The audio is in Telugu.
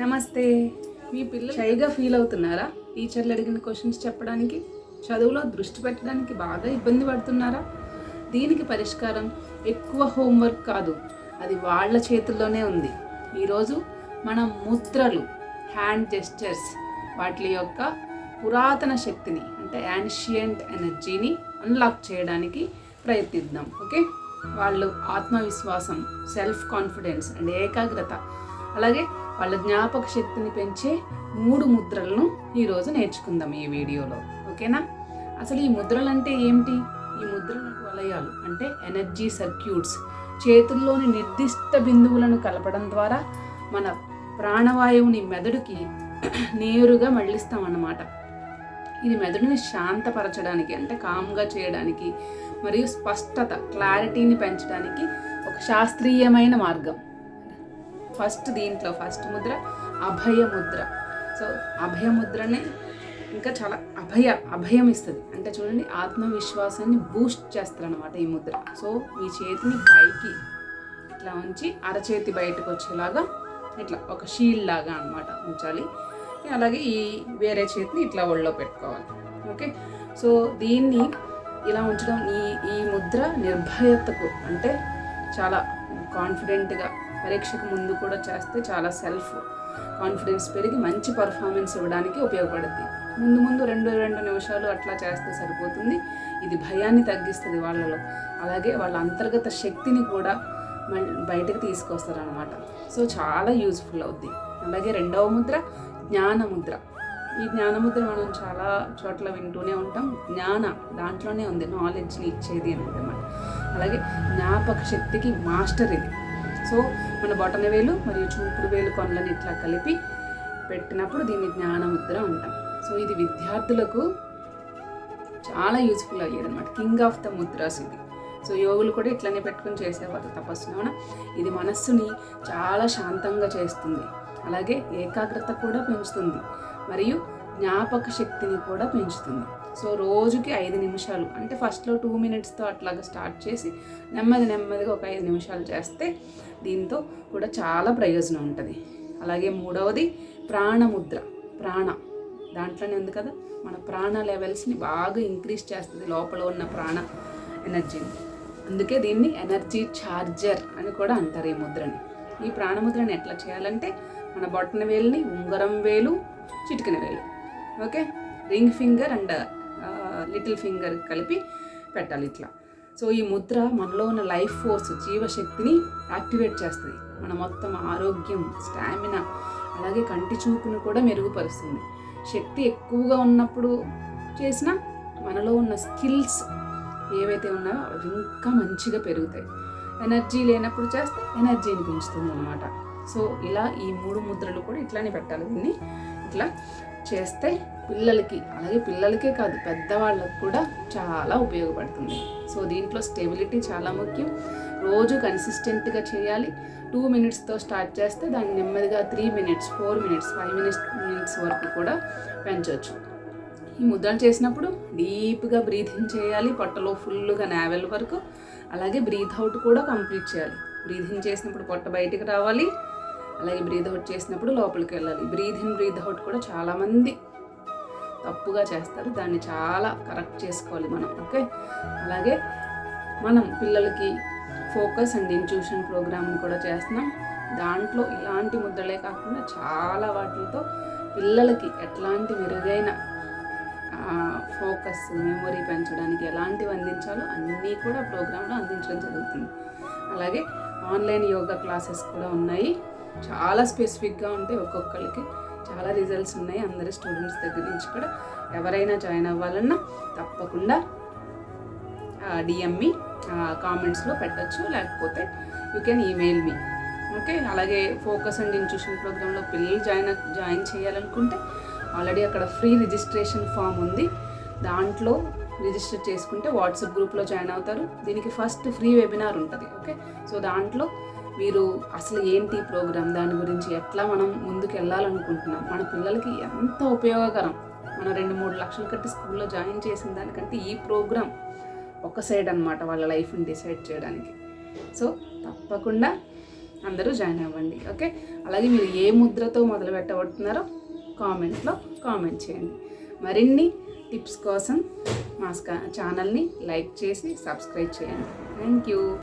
నమస్తే. మీ పిల్లలు షైగా ఫీల్ అవుతున్నారా? టీచర్లు అడిగిన క్వశ్చన్స్ చెప్పడానికి చదువులో దృష్టి పెట్టడానికి బాగా ఇబ్బంది పడుతున్నారా? దీనికి పరిష్కారం ఎక్కువ హోంవర్క్ కాదు అది వాళ్ళ చేతుల్లోనే ఉంది. ఈరోజు మనం ముద్రలు హ్యాండ్ జెస్టర్స్ వాటి యొక్క పురాతన శక్తిని అంటే యాన్షియంట్ ఎనర్జీని అన్లాక్ చేయడానికి ప్రయత్నిద్దాం ఓకే? వాళ్ళు ఆత్మవిశ్వాసం సెల్ఫ్ కాన్ఫిడెన్స్ అండ్ ఏకాగ్రత అలాగే వాళ్ళ జ్ఞాపక శక్తిని పెంచే మూడు ముద్రలను ఈరోజు నేర్చుకుందాం ఈ వీడియోలో. ఓకేనా? అసలు ఈ ముద్రలు అంటే ఏమిటి? ఈ ముద్రల వలయాలు అంటే ఎనర్జీ సర్క్యూట్స్. చేతుల్లోని నిర్దిష్ట బిందువులను కలపడం ద్వారా మన ప్రాణవాయువుని మెదడుకి నేరుగా మళ్ళిస్తామన్నమాట. ఇది మెదడుని శాంతపరచడానికి అంటే కామ్గా చేయడానికి మరియు స్పష్టత క్లారిటీని పెంచడానికి ఒక శాస్త్రీయమైన మార్గం. ఫస్ట్ దీంట్లో ఫస్ట్ ముద్ర అభయ ముద్ర. సో అభయ ముద్రనే ఇంకా చాలా అభయ అభయం ఇస్తుంది. అంటే చూడండి ఆత్మవిశ్వాసాన్ని బూస్ట్ చేస్తారనమాట ఈ ముద్ర. సో మీ చేతిని పైకి ఇట్లా ఉంచి అరచేతి బయటకు వచ్చేలాగా ఇట్లా ఒక షీల్డ్ లాగా అనమాట ఉంచాలి. అలాగే ఈ వేరే చేతిని ఇట్లా ఒళ్ళో పెట్టుకోవాలి. ఓకే సో దీన్ని ఇలా ఉంచడం ఈ ఈ ముద్ర నిర్భయతకు అంటే చాలా కాన్ఫిడెంట్గా పరీక్షకు ముందు కూడా చేస్తే చాలా సెల్ఫ్ కాన్ఫిడెన్స్ పెరిగి మంచి పర్ఫార్మెన్స్ ఇవ్వడానికి ఉపయోగపడుద్ది. ముందు ముందు రెండు రెండు నిమిషాలు అట్లా చేస్తే సరిపోతుంది. ఇది భయాన్ని తగ్గిస్తుంది వాళ్ళలో. అలాగే వాళ్ళ అంతర్గత శక్తిని కూడా బయటకు తీసుకొస్తారనమాట సో చాలా యూజ్ఫుల్ అవుద్ది. అలాగే రెండవ ముద్ర జ్ఞానముద్ర. ఈ జ్ఞానముద్ర మనం చాలా చోట్ల వింటూనే ఉంటాం. జ్ఞాన దాంట్లోనే ఉంది. నాలెడ్జ్ని ఇచ్చేది అనమాట అలాగే జ్ఞాపక శక్తికి మాస్టర్ ఇది. సో మన బొటన వేలు మరియు చూపుడు వేలు కొనలని ఇట్లా కలిపి పెట్టినప్పుడు దీన్ని జ్ఞానముద్ర అంటాం. సో ఇది విద్యార్థులకు చాలా యూస్ఫుల్ అయ్యేది అనమాట కింగ్ ఆఫ్ ద ముద్రాస్ ఇది. సో యోగులు కూడా ఇట్లనే పెట్టుకుని చేసేవారు తపస్సున ఇది మనస్సుని చాలా శాంతంగా చేస్తుంది. అలాగే ఏకాగ్రత కూడా పెంచుతుంది. మరియు జ్ఞాపక శక్తిని కూడా పెంచుతుంది. సో రోజుకి ఐదు నిమిషాలు. అంటే ఫస్ట్లో టూ మినిట్స్తో అట్లాగా స్టార్ట్ చేసి నెమ్మది నెమ్మదిగా ఒక ఐదు నిమిషాలు చేస్తే దీంతో కూడా చాలా ప్రయోజనం ఉంటుంది. అలాగే మూడవది ప్రాణముద్ర. ప్రాణ. దాంట్లోనే ఉంది కదా మన ప్రాణ లెవెల్స్ని బాగా ఇంక్రీజ్ చేస్తుంది లోపల ఉన్న ప్రాణ ఎనర్జీని. అందుకే దీన్ని ఎనర్జీ ఛార్జర్ అని కూడా అంటారు ఈ ముద్రని. ఈ ప్రాణముద్రని ఎట్లా చేయాలంటే మన బొట్టన వేలుని ఉంగరం వేలు చిటికిన వేలు. Okay? Ring finger and little finger కలిపి పెట్టాలి ఇట్లా. సో ఈ ముద్ర మనలో ఉన్న లైఫ్ ఫోర్స్ జీవశక్తిని యాక్టివేట్ చేస్తుంది. మన మొత్తం ఆరోగ్యం స్టామినా అలాగే కంటి చూపును కూడా మెరుగుపరుస్తుంది. శక్తి ఎక్కువగా ఉన్నప్పుడు చేసిన మనలో ఉన్న స్కిల్స్ ఏవైతే ఉన్నాయో అవి ఇంకా మంచిగా పెరుగుతాయి. ఎనర్జీ లేనప్పుడు చేస్తే ఎనర్జీని పెంచుతుంది అనమాట సో ఇలా ఈ మూడు ముద్రలు కూడా ఇట్లానే పెట్టాలి దీన్ని. ఇట్లా చేస్తే పిల్లలకి అలాగే పిల్లలకే కాదు పెద్దవాళ్ళకి కూడా చాలా ఉపయోగపడుతుంది. సో దీంట్లో స్టెబిలిటీ చాలా ముఖ్యం. రోజు కన్సిస్టెంట్గా చేయాలి. టూ మినిట్స్తో స్టార్ట్ చేస్తే దాన్ని నెమ్మదిగా three minutes four minutes five minutes minutes వరకు కూడా పెంచవచ్చు ఈ ముద్రలు చేసినప్పుడు డీప్గా బ్రీతింగ్ చేయాలి. పొట్టలో ఫుల్గా నావెల్ వరకు అలాగే బ్రీత్ అవుట్ కూడా కంప్లీట్ చేయాలి. బ్రీతింగ్ చేసినప్పుడు పొట్ట బయటికి రావాలి. అలాగే బ్రీత్ అవుట్ చేసినప్పుడు లోపలికి వెళ్ళాలి. బ్రీత్ ఇన్ బ్రీత్ అవుట్ కూడా చాలామంది తప్పుగా చేస్తారు. దాన్ని చాలా కరెక్ట్ చేసుకోవాలి మనం ఓకే అలాగే మనం పిల్లలకి ఫోకస్ అండ్ ఇన్ట్యూషన్ ప్రోగ్రామ్ని కూడా చేస్తున్నాం. దాంట్లో ఇలాంటి ముద్రలే కాకుండా చాలా వాటితో పిల్లలకి ఎట్లాంటి మెరుగైన ఫోకస్ మెమొరీ పెంచడానికి ఎలాంటివి అందించాలో అన్నీ కూడా ప్రోగ్రాంలో అందించడం జరుగుతుంది. అలాగే ఆన్లైన్ యోగా క్లాసెస్ కూడా ఉన్నాయి. చాలా స్పెసిఫిక్గా ఉంటాయి ఒక్కొక్కరికి చాలా రిజల్ట్స్ ఉన్నాయి. అందరి స్టూడెంట్స్ దగ్గర నుంచి కూడా ఎవరైనా జాయిన్ అవ్వాలన్నా తప్పకుండా డిఎంఈ కామెంట్స్లో పెట్టచ్చు. లేకపోతే you can email me okay అలాగే ఫోకస్ అండ్ ఇన్స్టిట్యూషన్ ప్రోగ్రాంలో పిల్లలు జాయిన్ జాయిన్ చేయాలనుకుంటే ఆల్రెడీ అక్కడ ఫ్రీ రిజిస్ట్రేషన్ ఫామ్ ఉంది. దాంట్లో రిజిస్టర్ చేసుకుంటే వాట్సాప్ గ్రూప్లో జాయిన్ అవుతారు. దీనికి ఫస్ట్ ఫ్రీ వెబినార్ ఉంటుంది. ఓకే సో దాంట్లో మీరు అసలు ఏంటి ప్రోగ్రాం? దాని గురించి ఎట్లా మనం ముందుకు వెళ్ళాలనుకుంటున్నాం మన పిల్లలకి ఎంత ఉపయోగకరం? మనం రెండు మూడు లక్షలు కట్టి స్కూల్లో జాయిన్ చేసిన దానికంటే ఈ ప్రోగ్రామ్ ఒక సైడ్ అనమాట వాళ్ళ లైఫ్ని డిసైడ్ చేయడానికి. సో తప్పకుండా అందరూ జాయిన్ అవ్వండి ఓకే? అలాగే మీరు ఏ ముద్రతో మొదలు పెట్టబడుతున్నారో కామెంట్లో కామెంట్ చేయండి. మరిన్ని టిప్స్ కోసం మా ఛానల్ని లైక్ చేసి సబ్స్క్రైబ్ చేయండి. Thank you.